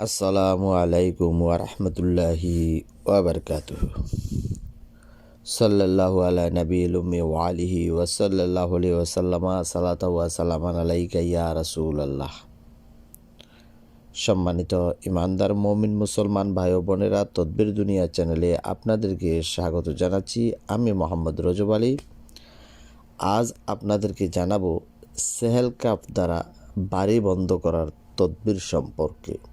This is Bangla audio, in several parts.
আসসালামু আলাইকুম ওরহমতুল্লাহি ওবরকাতুহ সাল্লাল্লাহু আলা নবীল উম্মি ওয়া আলিহি ওয়া সাল্লাল্লাহু আলাইহি ওয়া সাল্লামা সালাতা ওয়া সালামান আলাইকা ইয়া রাসূলুল্লাহ। সম্মানিত ইমানদার মমিন মুসলমান ভাই ও বোনেরা, তদ্বির দুনিয়া চ্যানেলে আপনাদেরকে স্বাগত জানাচ্ছি। আমি মোহাম্মদ রজব আলী। আজ আপনাদেরকে জানাব সেহেল কাপ দ্বারা বাড়ি বন্ধ করার তদবির সম্পর্কে।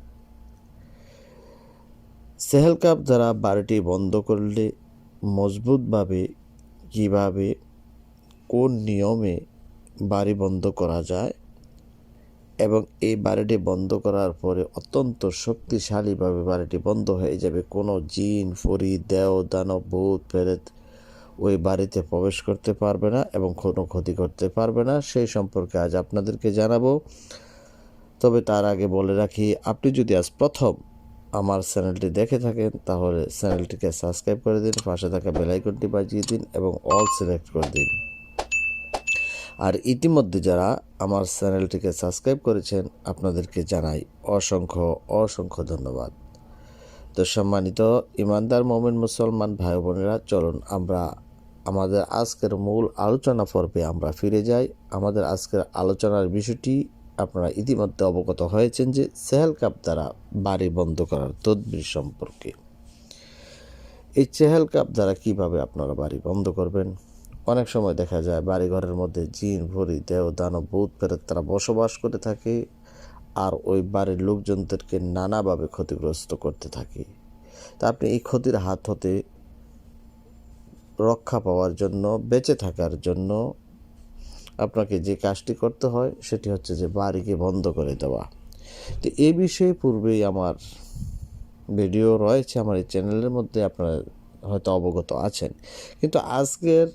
সেহেল কাপ দ্বারা বাড়িটি বন্ধ করলে মজবুতভাবে কীভাবে, কোন নিয়মে বাড়ি বন্ধ করা যায় এবং এই বাড়িটি বন্ধ করার পরে অত্যন্ত শক্তিশালীভাবে বাড়িটি বন্ধ হয়ে যাবে? কোনো জিন ফরি দেও, দানব, ভূত, প্রেত ওই বাড়িতে প্রবেশ করতে পারবে না এবং কোনো ক্ষতি করতে পারবে না। সেই সম্পর্কে আজ আপনাদেরকে জানাব। তবে তার আগে বলে রাখি, আপনি যদি আজ প্রথম আমার চ্যানেলটি দেখে থাকেন, তাহলে চ্যানেলটিকে সাবস্ক্রাইব করে দিন, পাশে থাকা বেলাইকনটি বাজিয়ে দিন এবং অল সিলেক্ট করে দিন। আর ইতিমধ্যে যারা আমার চ্যানেলটিকে সাবস্ক্রাইব করেছেন, আপনাদেরকে জানাই অসংখ্য অসংখ্য ধন্যবাদ। তো সম্মানিত ইমানদার মোমেন মুসলমান ভাই বোনেরা চলুন আমরা আমাদের আজকের মূল আলোচনা পর্বে আমরা ফিরে যাই। আমাদের আজকের আলোচনার বিষয়টি আপনারা ইতিমধ্যে অবগত হয়েছেন যে সেহেল কাপ দ্বারা বাড়ি বন্ধ করার তদবির সম্পর্কে। এই চেহেল কাপ দ্বারা কীভাবে আপনারা বাড়ি বন্ধ করবেন? অনেক সময় দেখা যায় বাড়ি ঘরের মধ্যে জিন ভরি দেহ, দানব, ভূত, প্রেত তারা বসবাস করে থাকে আর ওই বাড়ির লোকজনদেরকে নানাভাবে ক্ষতিগ্রস্ত করতে থাকে। তা আপনি এই ক্ষতির হাত হতে রক্ষা পাওয়ার জন্য, বেঁচে থাকার জন্য আপনাকে যে কাজটি করতে হয়, সেটি হচ্ছে যে বাড়িকে বন্ধ করে দেওয়া। তো এ বিষয়ে পূর্বেই আমার ভিডিও রয়েছে, আমার এই চ্যানেলের মধ্যে আপনারা হয়তো অবগত আছেন। কিন্তু আজকের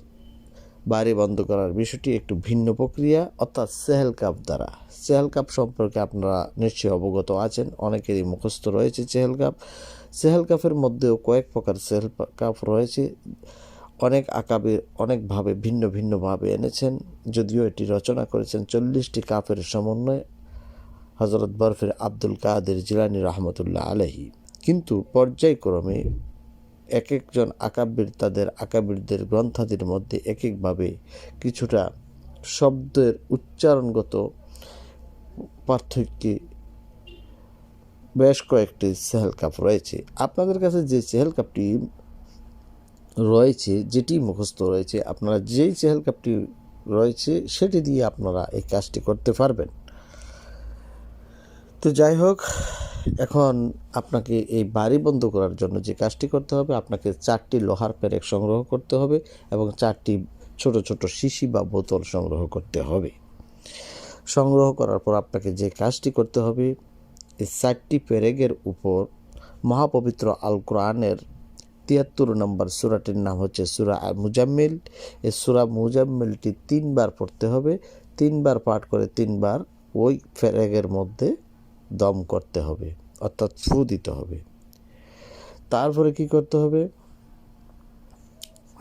বাড়ি বন্ধ করার বিষয়টি একটু ভিন্ন প্রক্রিয়া, অর্থাৎ সেহেল কাপ দ্বারা। সেহেল কাপ সম্পর্কে আপনারা নিশ্চয়ই অবগত আছেন, অনেকেরই মুখস্থ রয়েছে চেহেল কাপ। সেহেল কাপের মধ্যেও কয়েক প্রকার সেহেল কাপ রয়েছে। অনেক আকাবে অনেকভাবে ভিন্ন ভিন্নভাবে এনেছেন। যদিও এটি রচনা করেছেন চল্লিশটি কাপের সমন্বয়ে হজরত বরফের আব্দুল কাদের জিলানি রহমতুল্লাহ আলহী কিন্তু পর্যায়ক্রমে এক একজন আকাবির তাদের আকাবিরদের গ্রন্থাদির মধ্যে এক একভাবে কিছুটা শব্দের উচ্চারণগত পার্থক্যে বেশ কয়েকটি সেহেল কাপ রয়েছে। আপনাদের কাছে যে সেহেল কাপটি রয়েছে, যেটি মুখস্থ রয়েছে, আপনারা যেই চেহেল কাপটি রয়েছে, সেটি দিয়ে আপনারা এই কাজটি করতে পারবেন। তো যাই হোক, এখন আপনাকে এই বাড়ি বন্ধ করার জন্য যে কাজটি করতে হবে, আপনাকে চারটি লোহার প্যারেক সংগ্রহ করতে হবে এবং চারটি ছোট ছোট শিশি বা বোতল সংগ্রহ করতে হবে। সংগ্রহ করার পর আপনাকে যে কাজটি করতে হবে, এই চারটি পেরেগের উপর মহাপবিত্র আল কোরআনের তিয়াত্তর নম্বর সুরাটির নাম হচ্ছে সুরা মুজাম্মিল। এই সুরা মুজাম্মিলটি তিনবার পড়তে হবে, তিনবার পাঠ করে তিনবার ওই ফেরেগের মধ্যে দম করতে হবে, অর্থাৎ ফু দিতে হবে। তারপরে কি করতে হবে?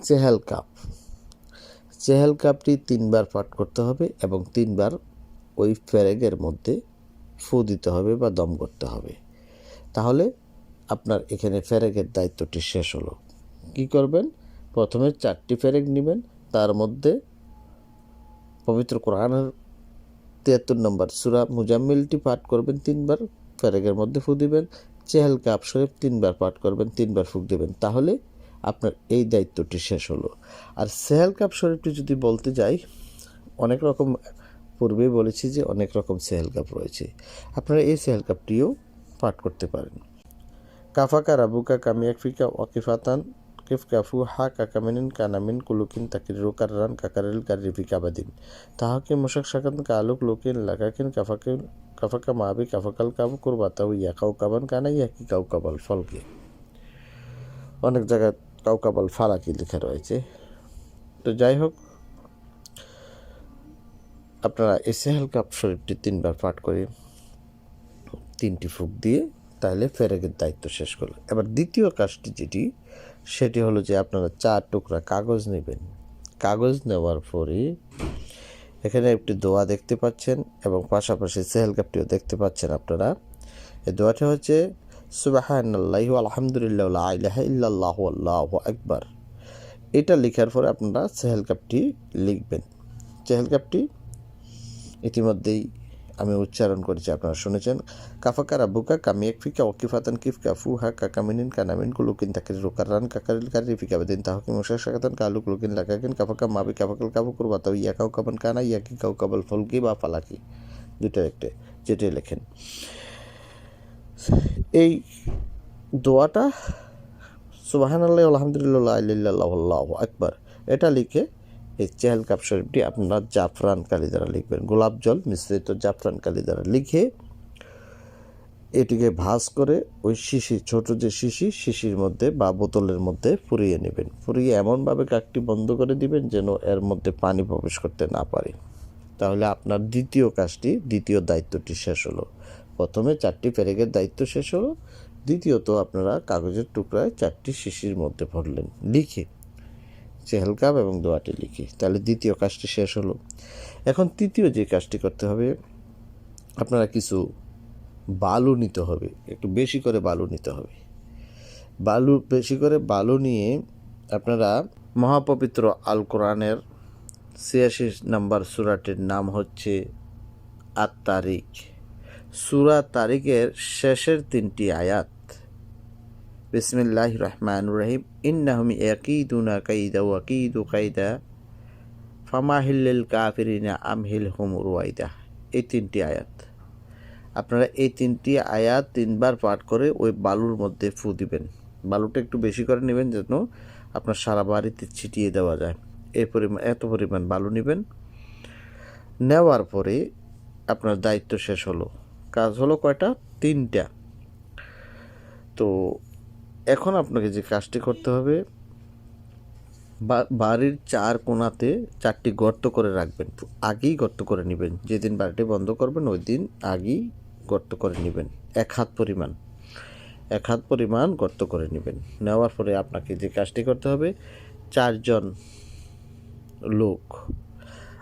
Chehel cup. চেহেল কাপটি তিনবার পাঠ করতে হবে এবং তিনবার ওই ফেরেগের মধ্যে ফু দিতে হবে বা দম করতে হবে। তাহলে আপনার এখানে ফেরেকের দায়িত্বটি শেষ হলো। কি করবেন? প্রথমে চারটি ফেরেক নেবেন, তার মধ্যে পবিত্র কোরআনের তিয়াত্তর নম্বর সুরা মুজাম্মিলটি পাঠ করবেন, তিনবার ফেরেকের মধ্যে ফু দিবেন, চেহেল কাপ শরীফ তিনবার পাঠ করবেন, তিনবার ফুক দেবেন। তাহলে আপনার এই দায়িত্বটি শেষ হলো। আর সেহেল কাপ শরীফটি যদি বলতে যাই, অনেক রকম পূর্বেই বলেছি যে অনেক রকম সেহেল কাপ রয়েছে। আপনারা এই সেহেল কাপটিও পাঠ করতে পারেন। কাফাকা রাবুকা কামিয়াকফিকা ওয়াকিফাতান কিফ কাফু হা কাকামিনিন কানামিন কুলুকিন তাকির রোকার রান কাকারেল কারিফি কাবাদিন তাহাকে মোশাক শাকান কালুক লোকিন লাগাকিন কাফাকে কাফাকা মাবি কাফাকাল কাবু কুরবাতাউ ইয়া কাউকাবান কানা ইয়াকি কাউকাবাল ফলকে অনেক জায়গায় কাউকাবাল ফালাকি লেখা রয়েছে তো যাই হোক আপনারা সেহেল কাপ শরীফটি তিনবার পাঠ করে তিনটি ফুক দিয়ে তাহলে ফেরেকের দায়িত্ব শেষ করল। এবার দ্বিতীয় কাজটি যেটি, সেটি হলো যে আপনারা চার টুকরা কাগজ নেবেন। কাগজ নেওয়ার পরে এখানে একটি দোয়া দেখতে পাচ্ছেন এবং পাশাপাশি সেহেল কাপটিও দেখতে পাচ্ছেন আপনারা। এই দোয়াটি হচ্ছে সুবাহান্লাহ আলহামদুলিল্লাহ ইল্লাল্লাহু আল্লাহু আকবার। এটা লেখার পরে আপনারা চেহেল কাপটি লিখবেন। চেহেল কাপটি ইতিমধ্যেই আমি উচ্চারণ করেছি, আপনারা শুনেছেন। কাফাকা রাব্বুকা কামিয়াক ফিকা ওকিফাতান কিফ কাফু হা কাকামিনিন কানামিন কুলুকিন তাকির রুকারান কাকারিল কারি ফিকা বেদিন তাহকি মুশা শাকাতান কালুক লুকিন লাগাকিন কাফাকা মাবি কাফাকাল কাফু কুরবাতা ইয়া কাউ কাবান কানা ইয়া কি কাউ কাবাল ফলকি বা ফালাকি। দুটো একটা যেটাই লেখেন। এই দোয়াটা সুবাহান আল্লাহ আলহামদুলিল্লাহ আল্লাহ আকবার। এটা লিখে এই চেহেল কাপ শরীফটি আপনারা জাফরান কালি দ্বারা লিখবেন। গোলাপ জল মিশ্রিত জাফরান কালি দ্বারা লিখে এটিকে ভাঁজ করে ওই শিশি ছোট যে শিশি শিশির মধ্যে বা বোতলের মধ্যে ফুরিয়ে নেবেন। ফুরিয়ে এমনভাবে কাকটি বন্ধ করে দিবেন যেন এর মধ্যে পানি প্রবেশ করতে না পারে। তাহলে আপনার দ্বিতীয় কাজটি, দ্বিতীয় দায়িত্বটি শেষ হলো। প্রথমে চারটি পেরেকের দায়িত্ব শেষ হলো। দ্বিতীয়ত আপনারা কাগজের টুকরায় চারটি শিশির মধ্যে ভরলেন। লিখে চেহেল কাপ এবং দোয়াটি লিখে। তাহলে দ্বিতীয় কাজটি শেষ হলো। এখন তৃতীয় যে কাজটি করতে হবে, আপনারা কিছু বালু নিতে হবে। একটু বেশি করে বালু নিতে হবে। বালু, বেশি করে বালু নিয়ে আপনারা মহাপবিত্র আল কোরআনের ছিয়াশি নাম্বার সুরাটির নাম হচ্ছে আত তারিখ সুরা তারিখের শেষের তিনটি আয়াত বিসমিল্লাহ রহমান রহিম। ইন্নাহম ইয়াকিদুনা কাইদা ওয়াকিদু কাইদা। ফামাহিল্লিল কাফিরিনা আমহিল হুম রুয়াইদা এই তিনটি আয়াত। আপনারা এই তিনটি আয়াত তিনবার পাঠ করে ওই বালুর মধ্যে ফু দিবেন। বালুটা একটু বেশি করে নেবেন যেন আপনার সারা বাড়িতে ছিটিয়ে দেওয়া যায়। এই পরিমাণ এত পরিমাণ বালু নেবেন। নেওয়ার পরে আপনার দায়িত্ব শেষ হলো। কাজ হলো কয়টা? তিনটা। তো এখন আপনাকে যে কাজটি করতে হবে বাড়ির চার কোণাতে চারটি গর্ত করে রাখবেন। আগেই গর্ত করে নেবেন। যেদিন বাড়িটি বন্ধ করবেন, ওই দিন আগেই গর্ত করে নেবেন। এক হাত পরিমাণ। এক হাত পরিমাণ গর্ত করে নেবেন। নেওয়ার পরে আপনাকে যে কাজটি করতে হবে, চারজন লোক,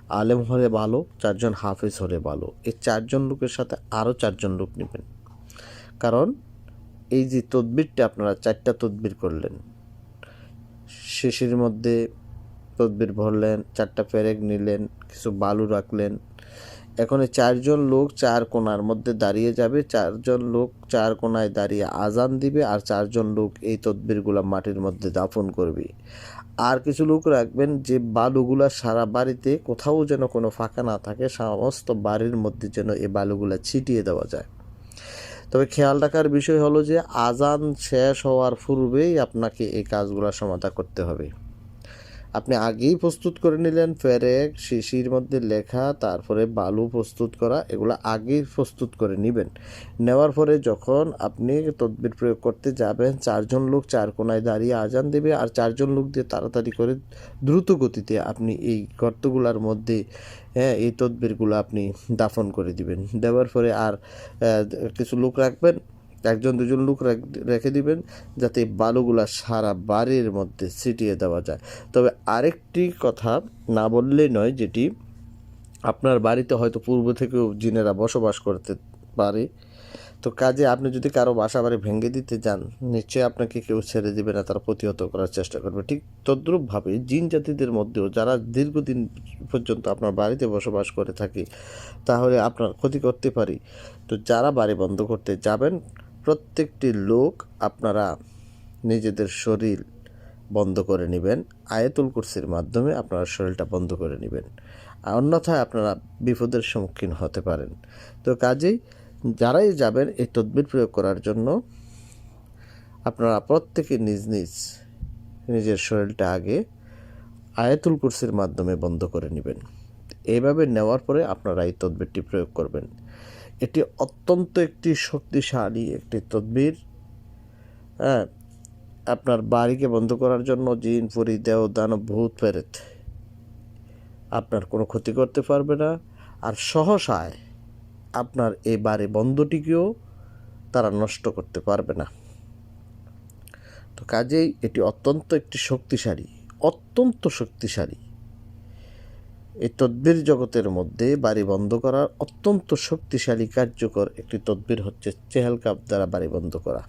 আলেম হলে ভালো, চারজন হাফেজ হলে ভালো। এই চারজন লোকের সাথে আরও চারজন লোক নেবেন। কারণ এই যে তদবিরটা আপনারা চারটা তদবির করলেন। শেষের মধ্যে তদবির ভরলেন, চারটা পেরেক নিলেন, কিছু বালু রাখলেন। এখন চারজন লোক চার কোনার মধ্যে দাঁড়িয়ে যাবে। চারজন লোক চার কোনায় দাঁড়িয়ে আজান দিবে আর চারজন লোক এই তদবিরগুলা মাটির মধ্যে দাফন করবে। আর কিছু লোক রাখবেন যে বালুগুলা সারা বাড়িতে কোথাও যেন কোনো ফাঁকা না থাকে, সমস্ত বাড়ির মধ্যে যেন এই বালুগুলা ছিটিয়ে দেওয়া যায়। তবে খেয়াল রাখার বিষয় হলো যে আজান শেষ হওয়ার পূর্বেই আপনাকে এই কাজগুলো সমাধা করতে হবে। আপনি আগেই প্রস্তুত করে নিলেন ফেরেক শিশির মধ্যে লেখা, তারপরে বালু প্রস্তুত করা, এগুলো আগেই প্রস্তুত করে নেবেন। নেওয়ার পরে যখন আপনি তদবির প্রয়োগ করতে যাবেন, চারজন লোক চার কোনায় দাঁড়িয়ে আজান দেবে আর চারজন লোক দিয়ে তাড়াতাড়ি করে দ্রুত গতিতে আপনি এই গর্তগুলার মধ্যে হ্যাঁ এই তদবিরগুলো আপনি দাফন করে দিবেন। দেওয়ার পরে আর কিছু লোক রাখবেন। একজন, দুজন লোক রেখে দিবেন যাতে বালুগুলা সারা বাড়ির মধ্যে ছিটিয়ে দেওয়া যায়। তবে আরেকটি কথা না বললেই নয়, যেটি আপনার বাড়িতে হয়তো পূর্ব থেকেও জিনেরা বসবাস করতে পারে। তো কাজে আপনি যদি কারও বাসা বাড়ি ভেঙে দিতে যান, নিশ্চয়ই আপনাকে কেউ ছেড়ে দেবে না, তারা প্রতিহত করার চেষ্টা করবে। ঠিক তদ্রূপভাবে জিন জাতিদের মধ্যেও যারা দীর্ঘদিন পর্যন্ত আপনার বাড়িতে বসবাস করে থাকে, তাহলে আপনার ক্ষতি করতে পারি। তো যারা বাড়ি বন্ধ করতে যাবেন প্রত্যেকটি লোক আপনারা নিজেদের শরীর বন্ধ করে নেবেন, আয়াতুল কুরসির মাধ্যমে আপনারা শরীরটা বন্ধ করে নেবেন। অন্যথায় আপনারা বিপদের সম্মুখীন হতে পারেন। তো কাজেই যারাই যাবেন এই তদবির প্রয়োগ করার জন্য আপনারা প্রত্যেকে নিজ নিজ নিজের শরীরটা আগে আয়াতুল কুরসির মাধ্যমে বন্ধ করে নেবেন। এইভাবে নেওয়ার পরে আপনারা এই তদবিরটি প্রয়োগ করবেন। এটি অত্যন্ত একটি শক্তিশালী একটি তদবির। হ্যাঁ আপনার বাড়িকে বন্ধ করার জন্য জিন, পুরি দেও দানব, ভূত ফেরেত আপনার কোনো ক্ষতি করতে পারবে না। আর সহসায় আপনার এই বাড়ি বন্ধটিকেও তারা নষ্ট করতে পারবে না। তো কাজেই এটি অত্যন্ত একটি শক্তিশালী, অত্যন্ত শক্তিশালী এই তদ্বির জগতের মধ্যে বাড়ি বন্ধ করার অত্যন্ত শক্তিশালী কার্যকর একটি তদ্বির হচ্ছে চেহেল কাপ দ্বারা বাড়ি বন্ধ করা।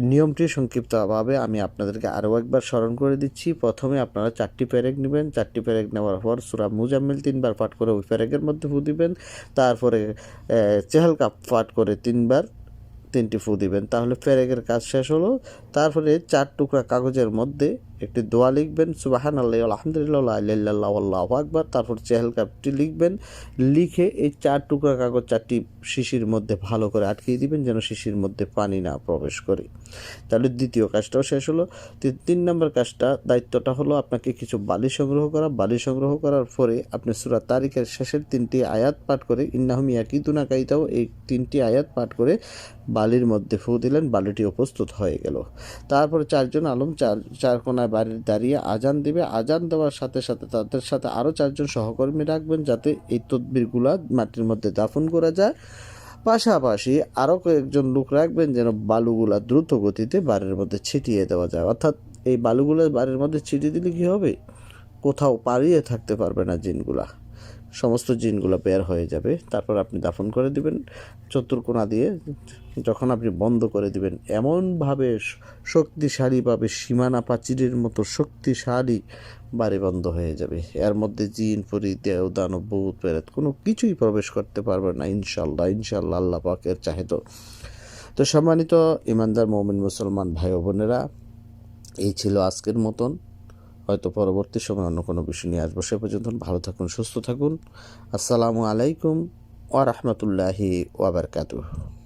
নিয়মটি সংক্ষিপ্তভাবে আমি আপনাদেরকে আরও একবার স্মরণ করে দিচ্ছি। প্রথমে আপনারা চারটি প্যারেক নেবেন। চারটি প্যারেক নেওয়ার পর সুরা মুজাম্মিল তিনবার পাঠ করে ওই প্যারেকের মধ্যে ফু দিবেন। তারপরে আহ, চেহেল কাপ পাঠ করে তিনবার তিনটি ফু দিবেন। তাহলে প্যারেকের কাজ শেষ হলো। তারপরে চার টুকরা কাগজের মধ্যে একটি দোয়া লিখবেন সুবাহান আল্লাহ আলহামদুলিল্লাহ আল্লাহ আল্লাহ আকবার। তারপর চেহেল কাপটি লিখবেন, লিখে এই চার টুকরা কাগজ, চারটি শিশির মধ্যে ভালো করে আটকিয়ে দিবেন, যেন শিশির মধ্যে পানি না প্রবেশ করে। তাহলে দ্বিতীয় কাজটাও শেষ হলো। তিন নম্বর কাজটা, দায়িত্বটা হলো আপনাকে কিছু বালি সংগ্রহ করা। বালি সংগ্রহ করার পরে আপনি সুরা তারিখের শেষের তিনটি আয়াত পাঠ করে, ইন্নাহমি একইদুনা কাইতাও, এই তিনটি আয়াত পাঠ করে বালির মধ্যে ফু দিলেন বালিটিও প্রস্তুত হয়ে গেল। তারপরে চারজন আলম, চার চার কোনায় বাড়ির দাঁড়িয়ে আজান দিবে। আজান দেওয়ার সাথে সাথে তাদের সাথে আরও চারজন সহকর্মী রাখবেন যাতে এই তদবিরগুলা মাটির মধ্যে দাফন করা যায়। পাশাপাশি আরও কয়েকজন লোক রাখবেন যেন বালুগুলা দ্রুত গতিতে বাড়ির মধ্যে ছিটিয়ে দেওয়া যায়। অর্থাৎ এই বালুগুলো বাড়ির মধ্যে ছিটিয়ে দিলে কী হবে? কোথাও পালিয়ে থাকতে পারবে না জিনগুলা। সমস্ত জিনগুলো বের হয়ে যাবে। তারপর আপনি দাফন করে দিবেন চতুর্কোনা দিয়ে যখন আপনি বন্ধ করে দিবেন, এমনভাবে শক্তিশালীভাবে সীমানা প্রাচীরের মতো শক্তিশালী বাড়ি বন্ধ হয়ে যাবে। এর মধ্যে জিন পরি দেও দানব, ভূত, প্রেত কোনো কিছুই প্রবেশ করতে পারবে না ইনশাল্লাহ ইনশাল্লাহ আল্লাহ পাকের চাহে তো তো সম্মানিত ইমানদার মৌমিন মুসলমান ভাই বোনেরা, এই ছিল আজকের মতন। হয়তো পরবর্তী সময় অন্য কোনো বিষয় নিয়ে আসব। সে পর্যন্ত ভালো থাকুন, সুস্থ থাকুন। আসসালামু আলাইকুম ওয়া রাহমাতুল্লাহি ওয়া বারাকাতুহু।